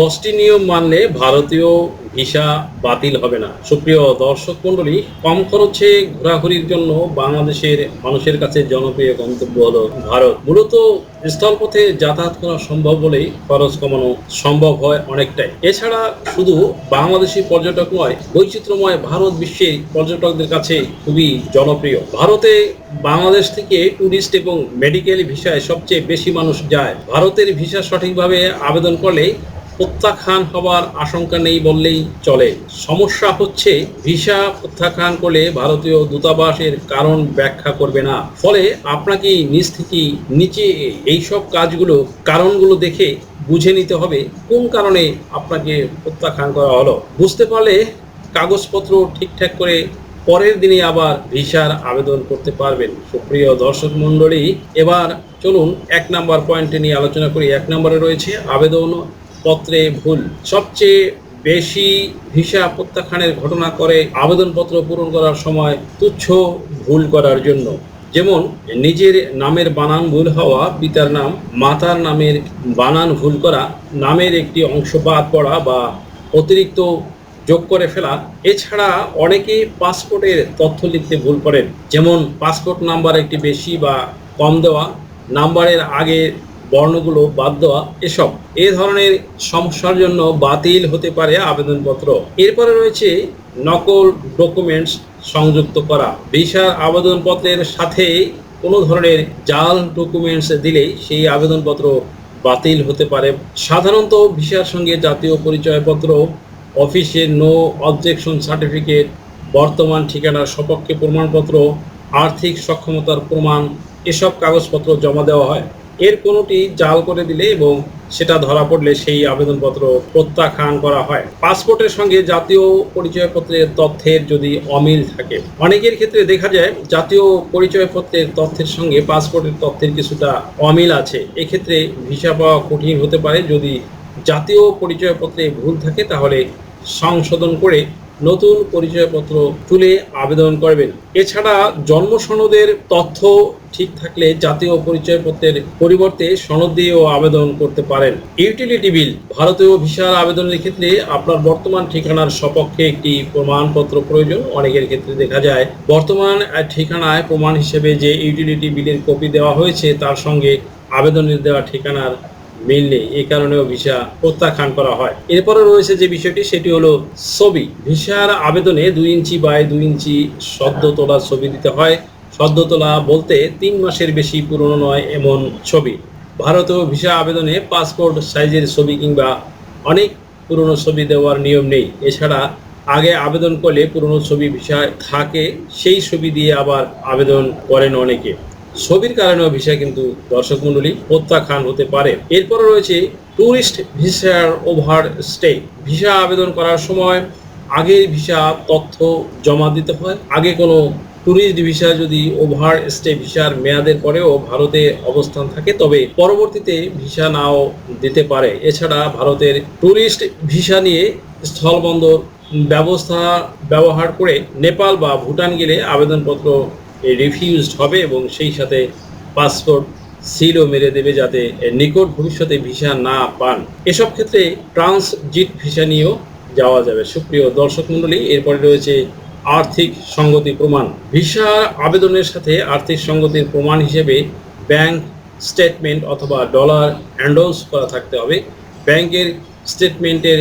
দশটি নিয়ম মানলে ভারতীয় ভিসা বাতিল হবে না। সুপ্রিয় দর্শক মণ্ডলী, কম খরচে ঘোরাঘুরির জন্য বাংলাদেশের মানুষের কাছে জনপ্রিয় গন্তব্য হলো ভারত। মূলত স্থলপথে যাতায়াত করা সম্ভব বলেই খরচ কমানো সম্ভব হয় অনেকটাই। এছাড়া শুধু বাংলাদেশি পর্যটক নয়, বৈচিত্র্যময় ভারত বিশ্বের পর্যটকদের কাছে খুবই জনপ্রিয়। ভারতে বাংলাদেশ থেকে ট্যুরিস্ট এবং মেডিকেল ভিসায় সবচেয়ে বেশি মানুষ যায়। ভারতের ভিসা সঠিকভাবে আবেদন করলে প্রত্যাখ্যান হওয়ার আশঙ্কা নেই বললেই চলে। সমস্যা হচ্ছে, ভিসা প্রত্যাখ্যান করলে ভারতীয় দূতাবাসের কারণ ব্যাখ্যা করবে না। ফলে আপনাকে নিজ থেকেই নিচে এইসব কাজগুলো, কারণগুলো দেখে বুঝে নিতে হবে কোন কারণে আপনাকে প্রত্যাখ্যান করা হলো? বুঝতে পারলে কাগজপত্র ঠিকঠাক করে পরের দিনে আবার ভিসার আবেদন করতে পারবেন। সুপ্রিয় দর্শক মণ্ডলী, এবার চলুন এক নাম্বার পয়েন্টে নিয়ে আলোচনা করি। এক নম্বরে রয়েছে আবেদন পত্রে ভুল। সবচেয়ে বেশি ভিসা প্রত্যাখ্যানের ঘটনা করে আবেদনপত্র পূরণ করার সময় তুচ্ছ ভুল করার জন্য। যেমন, নিজের নামের বানান ভুল হওয়া, পিতার নাম, মাতার নামের বানান ভুল করা, নামের একটি অংশ বাদ পড়া বা অতিরিক্ত যোগ করে ফেলা। এছাড়া অনেকেই পাসপোর্টের তথ্য লিখতে ভুল করেন। যেমন, পাসপোর্ট নাম্বার একটি বেশি বা কম দেওয়া, নাম্বারের আগে বর্ণগুলো বাদ দেওয়া এসব। এ ধরনের সমস্যার জন্য বাতিল হতে পারে আবেদনপত্র। এরপরে রয়েছে নকল ডকুমেন্টস সংযুক্ত করা। ভিসার আবেদনপত্রের সাথে কোনো ধরনের জাল ডকুমেন্টস দিলেই সেই আবেদনপত্র বাতিল হতে পারে। সাধারণত ভিসার সঙ্গে জাতীয় পরিচয়পত্র অফিসের নো অবজেকশন সার্টিফিকেট, বর্তমান ঠিকানার সপক্ষে প্রমাণপত্র, আর্থিক সক্ষমতার প্রমাণ, এসব কাগজপত্র জমা দেওয়া হয়। এর কোনোটি জাল করে দিলে এবং সেটা ধরা পড়লে সেই আবেদনপত্র প্রত্যাখ্যান করা হয়। পাসপোর্টের সঙ্গে জাতীয় পরিচয়পত্রের তথ্যের যদি অমিল থাকে, অনেকের ক্ষেত্রে দেখা যায় জাতীয় পরিচয়পত্রের তথ্যের সঙ্গে পাসপোর্টের তথ্যের কিছুটা অমিল আছে। এক্ষেত্রে ভিসা পাওয়া কঠিন হতে পারে। যদি জাতীয় পরিচয়পত্রে ভুল থাকে, তাহলে সংশোধন করে নতুন পরিচয়পত্র তুলে আবেদন করবেন। এছাড়া জন্ম সনদের তথ্য ঠিক থাকলে জাতীয় পরিচয়পত্রের পরিবর্তে সনদ দিয়েও আবেদন করতে পারেন। ইউটিলিটি বিল, ভারতীয় ভিসার আবেদনের ক্ষেত্রে আপনার বর্তমান ঠিকানার সপক্ষে একটি প্রমাণপত্র প্রয়োজন। অনেকের ক্ষেত্রে দেখা যায়, বর্তমান ঠিকানায় প্রমাণ হিসেবে যে ইউটিলিটি বিলের কপি দেওয়া হয়েছে, তার সঙ্গে আবেদনের দেওয়া ঠিকানার মিল নেই, এই কারণেও ভিসা প্রত্যাখ্যান করা হয়। এরপরে রয়েছে যে বিষয়টি, সেটি হলো ছবি। ভিসার আবেদনে দুই ইঞ্চি বাই দুই ইঞ্চি সদ্য তোলা ছবি দিতে হয়। সদ্য তোলা বলতে তিন মাসের বেশি পুরনো নয় এমন ছবি। ভারতীয় ভিসা আবেদনে পাসপোর্ট সাইজের ছবি কিংবা অনেক পুরনো ছবি দেওয়ার নিয়ম নেই। এছাড়া আগে আবেদন করলে পুরনো ছবি ভিসায় থাকে, সেই ছবি দিয়ে আবার আবেদন করেন অনেকে। ছবির কারণেও ভিসা কিন্তু দর্শক মণ্ডলী প্রত্যাখ্যান হতে পারে। এরপরে রয়েছে ট্যুরিস্ট ভিসার ওভার স্টে। ভিসা আবেদন করার সময় আগে ভিসা তথ্য জমা দিতে হয়। আগে কোনো ট্যুরিস্ট ভিসা যদি ওভার স্টে ভিসার মেয়াদের পরেও ভারতে অবস্থান থাকে, তবে পরবর্তীতে ভিসা নাও দিতে পারে। এছাড়া ভারতের ট্যুরিস্ট ভিসা নিয়ে স্থলবন্দর ব্যবস্থা ব্যবহার করে নেপাল বা ভুটান গেলে আবেদনপত্র রিফিউজড হবে এবং সেই সাথে পাসপোর্ট সিলও মেরে দেবে যাতে নিকট ভবিষ্যতে ভিসা না পান। এসব ক্ষেত্রে ট্রান্সজিট ভিসা নিয়েও যাওয়া যাবে। সুপ্রিয় দর্শক মণ্ডলী, এরপরে রয়েছে আর্থিক সঙ্গতি প্রমাণ। ভিসার আবেদনের সাথে আর্থিক সঙ্গতির প্রমাণ হিসেবে ব্যাংক স্টেটমেন্ট অথবা ডলার অ্যান্ডোজ করা থাকতে হবে। ব্যাংকের স্টেটমেন্টের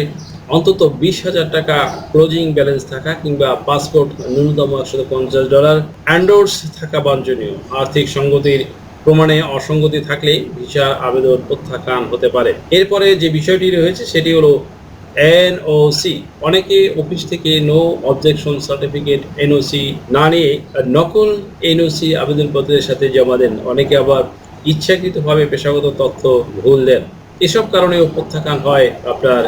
অন্তত বিশ হাজার টাকা ক্লোজিং ব্যালেন্স থাকা কিংবা পাসপোর্ট ন্যূনতম একশো পঞ্চাশ ডলার অ্যান্ডোর্স থাকা বাঞ্ছনীয়। আর্থিক সঙ্গতির প্রমাণে অসঙ্গতি থাকলে ভিসা আবেদন প্রত্যাখ্যান হতে পারে। এরপরে যে বিষয়টি রয়েছে সেটি হলো এনওসি অনেকে অফিস থেকে নো অবজেকশন সার্টিফিকেট এনওসি না নিয়ে নকল এনওসি আবেদনপত্রের সাথে জমা দেন। অনেকে আবার ইচ্ছাকৃতভাবে পেশাগত তথ্য ভুল দেন। এসব কারণেও প্রত্যাখ্যান হয় আপনার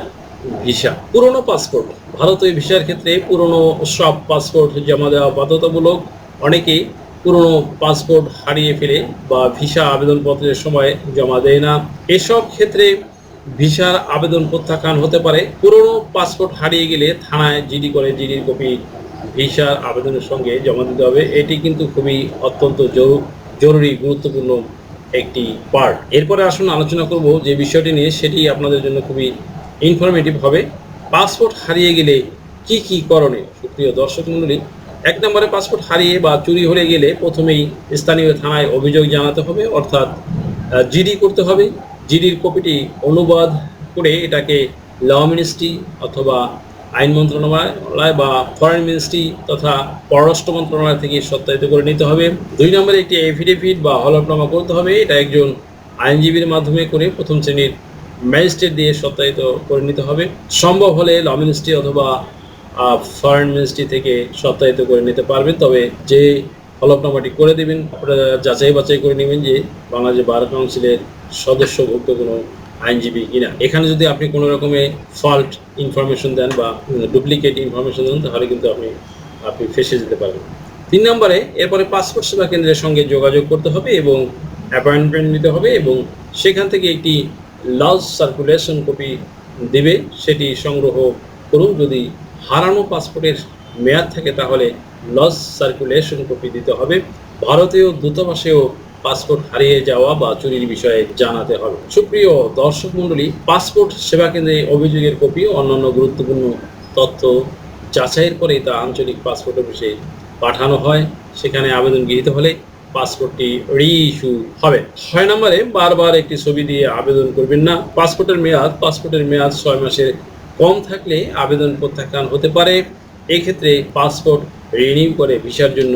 ভিসা, পুরনো পাসপোর্ট ভারতীয় ভিসার ক্ষেত্রে পুরনো সব পাসপোর্ট জমা দেওয়া বাধ্যতামূলক। অনেকেই পুরনো পাসপোর্ট হারিয়ে ফেলে বা ভিসা আবেদনপত্রের সময় জমা দেয় না। এসব ক্ষেত্রে ভিসার আবেদন প্রত্যাখ্যান হতে পারে। পুরনো পাসপোর্ট হারিয়ে গেলে থানায় জিডি করে জিডির কপি ভিসার আবেদনের সঙ্গে জমা দিতে হবে। এটি কিন্তু খুবই অত্যন্ত জরুরি, গুরুত্বপূর্ণ একটি পার্ট এরপরে আসুন আলোচনা করব যে বিষয়টি নিয়ে, সেটি আপনাদের জন্য খুবই ইনফরমেটিভ হবে। পাসপোর্ট হারিয়ে গেলে কি কি করণীয়? সুপ্রিয় দর্শক মণ্ডলী, এক নম্বরে পাসপোর্ট হারিয়ে বা চুরি হয়ে গেলে প্রথমেই স্থানীয় থানায় অভিযোগ জানাতে হবে, অর্থাৎ জিডি করতে হবে। জিডির কপিটি অনুবাদ করে এটাকে ল মিনিস্ট্রি অথবা আইন মন্ত্রণালয় বা ফরেন মিনিস্ট্রি তথা পররাষ্ট্র মন্ত্রণালয় থেকে সত্যায়িত করে নিতে হবে। দুই নম্বরে একটি এফিডেভিট বা হলফনামা করতে হবে। এটা একজন আইনজীবীর মাধ্যমে করে প্রথম শ্রেণির ম্যাজিস্ট্রেট দিয়ে সত্যায়িত করে নিতে হবে। সম্ভব হলে ল মিনিস্ট্রি অথবা ফরেন মিনিস্ট্রি থেকে সত্যায়িত করে নিতে পারবেন। তবে যে হলফনামাটি করে দেবেন আপনারা যাচাই বাছাই করে নেবেন যে বাংলাদেশ বার কাউন্সিলের সদস্যভুক্ত কোনো আইনজীবী কিনা। এখানে যদি আপনি কোনো রকমের ফল্ট ইনফরমেশন দেন বা ডুপ্লিকেট ইনফরমেশন দেন, তাহলে কিন্তু আপনি আপনি ফেসে যেতে পারবেন। তিন নম্বরে, এরপরে পাসপোর্ট সেবা কেন্দ্রের সঙ্গে যোগাযোগ করতে হবে এবং অ্যাপয়েন্টমেন্ট নিতে হবে এবং সেখান থেকে একটি লজ সার্কুলেশন কপি দেবে, সেটি সংগ্রহ করুন। যদি হারানো পাসপোর্টের মেয়াদ থাকে, তাহলে লজ সার্কুলেশন কপি দিতে হবে। ভারতীয় দূতাবাসেও পাসপোর্ট হারিয়ে যাওয়া বা চুরির বিষয়ে জানাতে হবে। সুপ্রিয় দর্শক মণ্ডলী পাসপোর্ট সেবা কেন্দ্রে অভিযোগের কপি অন্যান্য গুরুত্বপূর্ণ তথ্য যাচাইয়ের পরে তা আঞ্চলিক পাসপোর্ট অফিসে পাঠানো হয়। সেখানে আবেদন গৃহীত হলে পাসপোর্টটি রিইস্যু হবে। ছয় নম্বরে বারবার একটি ছবি দিয়ে আবেদন করবেন না। পাসপোর্টের মেয়াদ পাসপোর্টের মেয়াদ ছয় মাসের কম থাকলে আবেদন প্রত্যাখ্যান হতে পারে। এক্ষেত্রে পাসপোর্ট রিনিউ করে ভিসার জন্য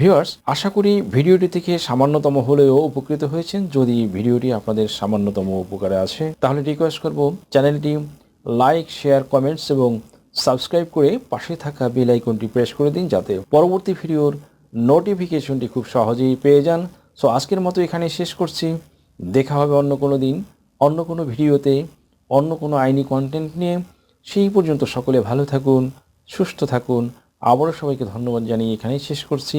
Viewers, আশা করি ভিডিওটি থেকে সামান্যতম হলেও উপকৃত হয়েছেন। যদি ভিডিওটি আপনাদের সামান্যতম উপকারে আছে তাহলে রিকোয়েস্ট করব চ্যানেলটি লাইক শেয়ার কমেন্টস এবং সাবস্ক্রাইব করে পাশে থাকা বেল আইকনটি প্রেস করে দিন যাতে পরবর্তী ভিডিওর নোটিফিকেশনটি খুব সহজেই পেয়ে যান। সো আজকের মতো এখানে শেষ করছি। দেখা হবে অন্য কোনো দিন, অন্য কোনো ভিডিওতে, অন্য কোনো আইনি কন্টেন্ট নিয়ে। সেই পর্যন্ত সকলে ভালো থাকুন, সুস্থ থাকুন আবারও সবাইকে ধন্যবাদ জানিয়ে এখানেই শেষ করছি।